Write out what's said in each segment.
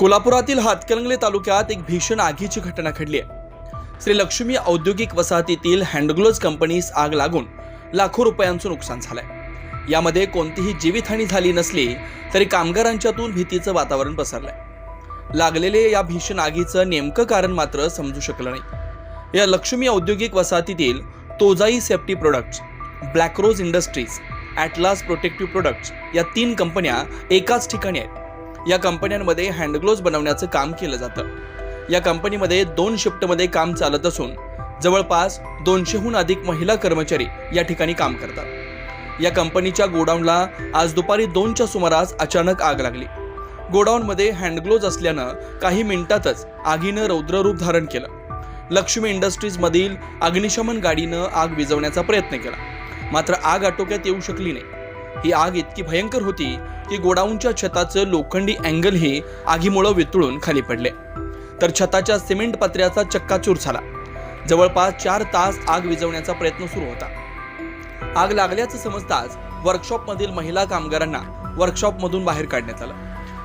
कोल्हापुरातील हातकणंगले तालुक्यात एक भीषण आगीची घटना घडली आहे. श्री लक्ष्मी औद्योगिक वसाहतीतील हँडग्लोज कंपनीस आग लागून लाखो रुपयांचं नुकसान झालंय. यामध्ये कोणतीही जीवितहानी झाली नसली तरी कामगारांच्यातून भीतीचं वातावरण पसरलंय. लागलेले या भीषण आगीचं नेमकं कारण मात्र समजू शकलं नाही. या लक्ष्मी औद्योगिक वसाहतीतील Tojai safety products Black Rose industries Atlas protective products या तीन कंपन्या एकाच ठिकाणी आहेत. या कंपन्यांमध्ये हँडग्लोव्ज बनवण्याचं काम केलं जातं. या कंपनीमध्ये दोन शिफ्टमध्ये काम चालत असून जवळपास दोनशेहून अधिक महिला कर्मचारी या ठिकाणी काम करतात. या कंपनीच्या गोडाऊनला आज दुपारी दोनच्या सुमारास अचानक आग लागली. गोडाऊनमध्ये हँडग्लोव्ज असल्यानं काही मिनिटातच आगीनं रौद्ररूप धारण केलं. लक्ष्मी इंडस्ट्रीजमधील अग्निशमन गाडीनं आग विझवण्याचा प्रयत्न केला. मात्र आग आटोक्यात येऊ शकली नाही. ही आग इतकी भयंकर होती की गोडाऊनच्या छताचं लोखंडी अँगल हे आगीमुळं वितळून खाली पडले. तर छताच्या सिमेंट पत्र्याचा चक्काचूर झाला. जवळपास चार तास आग विझवण्याचा प्रयत्न सुरू होता. आग लागल्याचं समजताच वर्कशॉपमधील महिला कामगारांना वर्कशॉपमधून बाहेर काढण्यात आलं.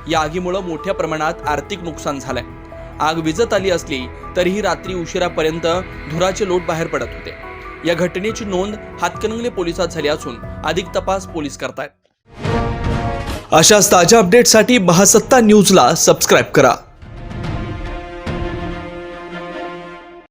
या आगीमुळं मोठ्या प्रमाणात आर्थिक नुकसान झालंय. आग विजत आली असली तरीही रात्री उशिरापर्यंत धुराचे लोट बाहेर पडत होते. या घटनेची नोंद हातकणंगले पोलिसात झाली असून अधिक तपास पोलीस करतायत. अशाच ताज्या अपडेटसाठी महासत्ता न्यूजला सबस्क्राईब करा.